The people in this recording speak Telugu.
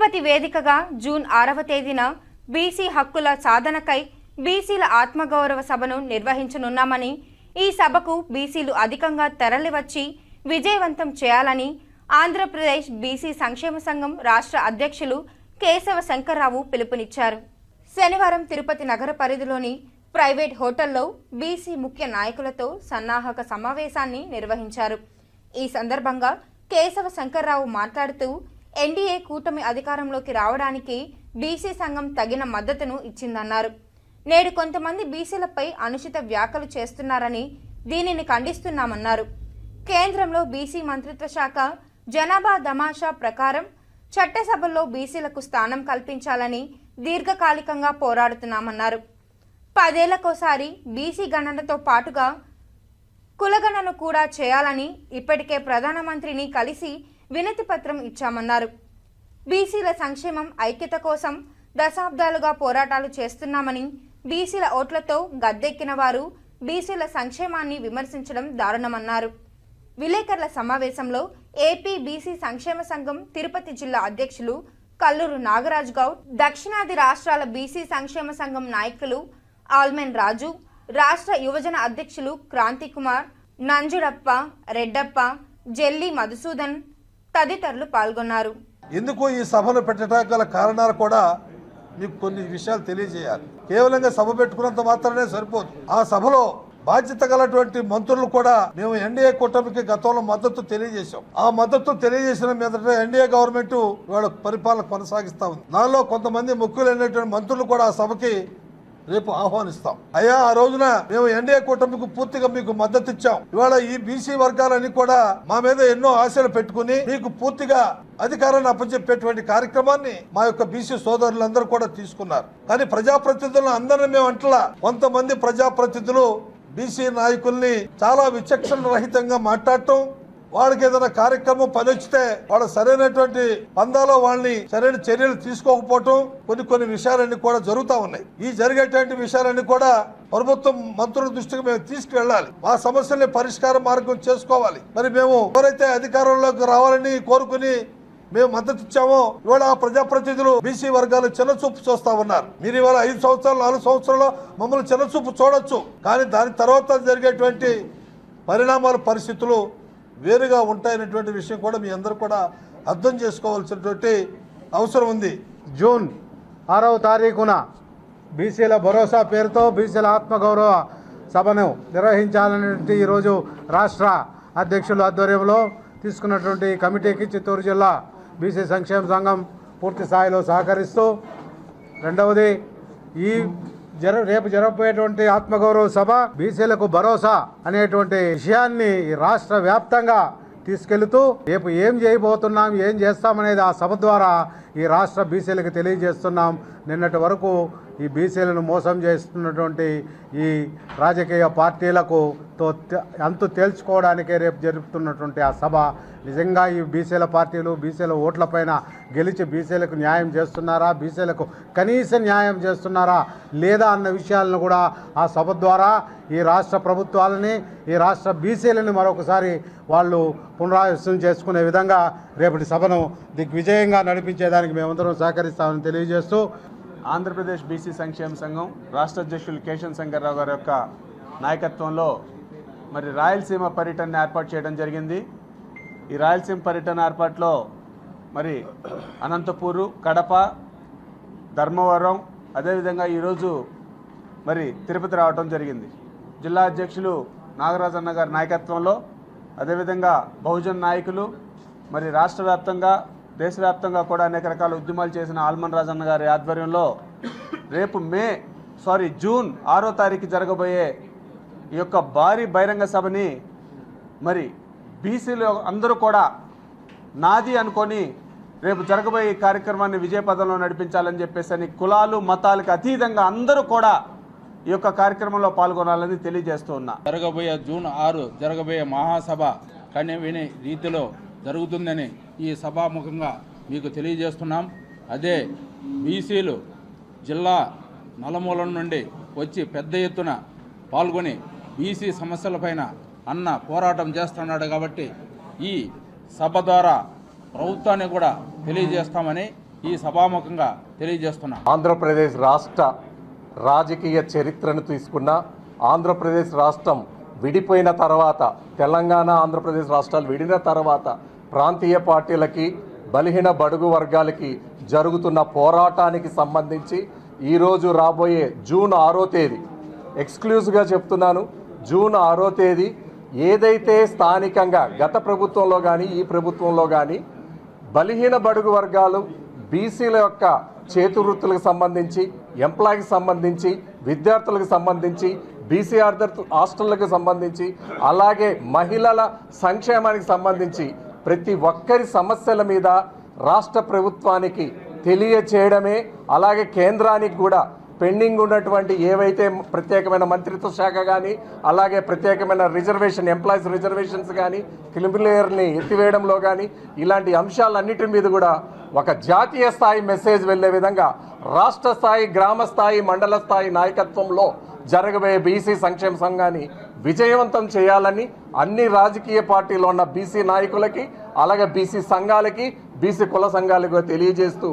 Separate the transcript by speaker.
Speaker 1: తిరుపతి వేదికగా జూన్ ఆరవ తేదీన బీసీ హక్కుల సాధనకై బీసీల ఆత్మగౌరవ సభను నిర్వహించనున్నామని ఈ సభకు బీసీలు అధికంగా తరలివచ్చి విజయవంతం చేయాలని ఆంధ్రప్రదేశ్ బీసీ సంక్షేమ సంఘం రాష్ట్ర అధ్యక్షులు కేశవ శంకర్రావు పిలుపునిచ్చారు. శనివారం తిరుపతి నగర పరిధిలోని ప్రైవేట్ హోటల్లో బీసీ ముఖ్య నాయకులతో సన్నాహక సమావేశాన్ని నిర్వహించారు. ఈ సందర్భంగా కేశవ శంకర్రావు మాట్లాడుతూ ఎన్డీఏ కూటమి అధికారంలోకి రావడానికి బీసీ సంఘం తగిన మద్దతును ఇచ్చిందన్నారు. నేడు కొంతమంది బీసీలపై అనుచిత వ్యాఖ్యలు చేస్తున్నారని దీనిని ఖండిస్తున్నామన్నారు. కేంద్రంలో బీసీ మంత్రిత్వ శాఖ జనాభా దమాషా ప్రకారం చట్టసభల్లో బీసీలకు స్థానం కల్పించాలని దీర్ఘకాలికంగా పోరాడుతున్నామన్నారు. పదేళ్ళకోసారి బీసీ గణనతో పాటుగా కులగణను కూడా చేయాలని ఇప్పటికే ప్రధానమంత్రిని కలిసి వినతి పత్రం ఇచ్చామన్నారు. బీసీల సంక్షేమం ఐక్యత కోసం దశాబ్దాలుగా పోరాటాలు చేస్తున్నామని బీసీల ఓట్లతో గద్దెక్కిన వారు బీసీల సంక్షేమాన్ని విమర్శించడం దారుణమన్నారు. విలేకరుల సమావేశంలో ఏపీ బీసీ సంక్షేమ సంఘం తిరుపతి జిల్లా అధ్యక్షులు కల్లూరు నాగరాజ్ గౌడ్ దక్షిణాది రాష్ట్రాల బీసీ సంక్షేమ సంఘం నాయకులు ఆల్మెన్ రాజు రాష్ట్ర యువజన అధ్యక్షులు క్రాంతికుమార్ నంజుడప్ప రెడ్డప్ప జెల్లి మధుసూదన్ తదితరులు పాల్గొన్నారు.
Speaker 2: ఎందుకు ఈ సభలు పెట్టడానికి గల కారణాలు కూడా మీకు కొన్ని విషయాలు తెలియజేయాలి. కేవలంగా సభ పెట్టుకున్నంత మాత్రమే సరిపోదు. ఆ సభలో బాధ్యత గలటువంటి మంత్రులు కూడా మేము ఎన్డీఏ కూటమికి గతంలో మద్దతు తెలియజేశాం. ఆ మద్దతు తెలియజేసిన మీదట ఎన్డీఏ గవర్నమెంట్ వాళ్ళ పరిపాలన కొనసాగిస్తా ఉంది. నాలో కొంతమంది ముఖ్యులైనటువంటి మంత్రులు కూడా ఆ సభకి రేపు ఆహ్వానిస్తాం. అయ్యా ఆ రోజున మేము ఎన్డీఏ కూటమికి పూర్తిగా మీకు మద్దతు ఇచ్చాం. ఇవాళ ఈ బీసీ వర్గాలన్నీ కూడా మా మీద ఎన్నో ఆశలు పెట్టుకుని మీకు పూర్తిగా అధికారాన్ని అప్పచెప్పేటువంటి కార్యక్రమాన్ని మా యొక్క బీసీ సోదరులందరూ కూడా తీసుకున్నారు. కానీ ప్రజాప్రతినిధులను అందరిని మేము అంటలా కొంతమంది ప్రజాప్రతినిధులు బీసీ నాయకుల్ని చాలా విచక్షణ రహితంగా మాట్లాడటం వాళ్ళకి ఏదైనా కార్యక్రమం పని వచ్చితే వాళ్ళు సరైనటువంటి పందాలో వాళ్ళని సరైన చర్యలు తీసుకోకపోవటం కొన్ని కొన్ని విషయాలన్నీ కూడా జరుగుతూ ఉన్నాయి. ఈ జరిగేటువంటి విషయాలన్నీ కూడా ప్రభుత్వం మంత్రుల దృష్టికి మేము తీసుకువెళ్ళాలి మా సమస్యల్ని పరిష్కార మార్గం చేసుకోవాలి. మరి మేము ఎవరైతే అధికారంలోకి రావాలని కోరుకుని మేము మద్దతు ఇచ్చామో ఇవాళ ఆ ప్రజాప్రతినిధులు బీసీ వర్గాలు చిన్నచూపు చూస్తా ఉన్నారు. మీరు ఇవాళ ఐదు సంవత్సరాలు నాలుగు సంవత్సరాలు మమ్మల్ని చిన్నచూపు చూడొచ్చు. కానీ దాని తర్వాత జరిగేటువంటి పరిణామాల పరిస్థితులు వేరుగా ఉంటాయనేటువంటి విషయం కూడా మీ అందరూ కూడా అర్థం చేసుకోవాల్సినటువంటి అవసరం ఉంది.
Speaker 3: జూన్ ఆరవ తారీఖున బీసీల భరోసా పేరుతో బీసీల ఆత్మగౌరవ సభను నిర్వహించాలనేటువంటి ఈరోజు రాష్ట్ర అధ్యక్షుల ఆధ్వర్యంలో తీసుకున్నటువంటి కమిటీకి చిత్తూరు జిల్లా బీసీ సంక్షేమ సంఘం పూర్తి స్థాయిలో సహకరిస్తూ రెండవది ఈ జర రేపు జరగబోయేటువంటి ఆత్మగౌరవ సభ బీసీలకు భరోసా అనేటువంటి విషయాన్ని ఈ రాష్ట్ర వ్యాప్తంగా తీసుకెళ్తూ రేపు ఏం చేయబోతున్నాం ఏం చేస్తామనేది ఆ సభ ద్వారా ఈ రాష్ట్ర బీసీలకు తెలియజేస్తున్నాం. నిన్నటి వరకు ఈ బీసీలను మోసం చేస్తున్నటువంటి ఈ రాజకీయ పార్టీలకు తో అంతు తేల్చుకోవడానికే రేపు జరుపుతున్నటువంటి ఆ సభ. నిజంగా ఈ బీసీల పార్టీలు బీసీల ఓట్లపైన గెలిచి బీసీలకు న్యాయం చేస్తున్నారా? బీసీలకు కనీస న్యాయం చేస్తున్నారా? లేదా అన్న విషయాలను కూడా ఆ సభ ద్వారా ఈ రాష్ట్ర ప్రభుత్వాలని ఈ రాష్ట్ర బీసీలని మరొకసారి వాళ్ళు పునరావసం చేసుకునే విధంగా రేపటి సభను దిగ్విజయంగా నడిపించేదానికి మేమందరం సహకరిస్తామని తెలియజేస్తూ
Speaker 4: ఆంధ్రప్రదేశ్ బీసీ సంక్షేమ సంఘం రాష్ట్ర అధ్యక్షులు కేశవ్ శంకర్రావు గారి యొక్క నాయకత్వంలో మరి రాయలసీమ పర్యటన ఏర్పాటు చేయడం జరిగింది. ఈ రాయలసీమ పర్యటన ఏర్పాటులో మరి అనంతపూరు కడప ధర్మవరం అదేవిధంగా ఈరోజు మరి తిరుపతి రావడం జరిగింది. జిల్లా అధ్యక్షులు నాగరాజన్న గారి నాయకత్వంలో అదేవిధంగా బహుజన్ నాయకులు మరి రాష్ట్ర వ్యాప్తంగా దేశవ్యాప్తంగా కూడా అనేక రకాల ఉద్యమాలు చేసిన ఆల్మన్ రాజన్న గారి ఆధ్వర్యంలో రేపు మే సారీ జూన్ ఆరో తారీఖు జరగబోయే ఈ యొక్క భారీ బహిరంగ సభని మరి బీసీలు అందరూ కూడా నాది అనుకొని రేపు జరగబోయే ఈ కార్యక్రమాన్ని విజయపదంలో నడిపించాలని చెప్పేసి అని కులాలు మతాలకు అతీతంగా అందరూ కూడా ఈ యొక్క కార్యక్రమంలో పాల్గొనాలని తెలియజేస్తూ ఉన్నా.
Speaker 5: జరగబోయే జూన్ ఆరు జరగబోయే మహాసభ కని విని రీతిలో జరుగుతుందని ఈ సభాముఖంగా మీకు తెలియజేస్తున్నాం. అదే బీసీలు జిల్లా నలమూలం నుండి వచ్చి పెద్ద ఎత్తున పాల్గొని బీసీ సమస్యలపైన అన్న పోరాటం చేస్తున్నాడు కాబట్టి ఈ సభ ద్వారా ప్రభుత్వాన్ని కూడా తెలియజేస్తామని ఈ సభాముఖంగా తెలియజేస్తున్నాం.
Speaker 6: ఆంధ్రప్రదేశ్ రాష్ట్ర రాజకీయ చరిత్రను తీసుకున్న ఆంధ్రప్రదేశ్ రాష్ట్రం విడిపోయిన తర్వాత తెలంగాణ ఆంధ్రప్రదేశ్ రాష్ట్రాలు విడిన తర్వాత ప్రాంతీయ పార్టీలకి బలహీన బడుగు వర్గాలకి జరుగుతున్న పోరాటానికి సంబంధించి ఈరోజు రాబోయే జూన్ ఆరో తేదీ ఎక్స్క్లూజివ్గా చెప్తున్నాను జూన్ ఆరో తేదీ ఏదైతే స్థానికంగా గత ప్రభుత్వంలో కానీ ఈ ప్రభుత్వంలో కానీ బలహీన బడుగు వర్గాలు బీసీల యొక్క చేతివృత్తులకు సంబంధించి ఎంప్లాయీకి సంబంధించి విద్యార్థులకు సంబంధించి బీసీ ఆర్థర్ హాస్టళ్ళకు సంబంధించి అలాగే మహిళల సంక్షేమానికి సంబంధించి ప్రతి ఒక్కరి సమస్యల మీద రాష్ట్ర ప్రభుత్వానికి తెలియచేయడమే అలాగే కేంద్రానికి కూడా పెండింగ్ ఉన్నటువంటి ఏవైతే ప్రత్యేకమైన మంత్రిత్వ శాఖ కానీ అలాగే ప్రత్యేకమైన రిజర్వేషన్ ఎంప్లాయీస్ రిజర్వేషన్స్ కానీ క్రిమిలేయర్ని ఎత్తివేయడంలో కానీ ఇలాంటి అంశాలన్నిటి మీద కూడా ఒక జాతీయ స్థాయి మెసేజ్ వెళ్ళే విధంగా రాష్ట్ర స్థాయి గ్రామ స్థాయి మండల స్థాయి నాయకత్వంలో జరగబోయే బీసీ సంక్షేమ సంఘాన్ని విజయవంతం చేయాలని అన్ని రాజకీయ పార్టీలో ఉన్న బీసీ నాయకులకి అలాగే బీసీ సంఘాలకి బీసీ కుల సంఘాలకు తెలియజేస్తూ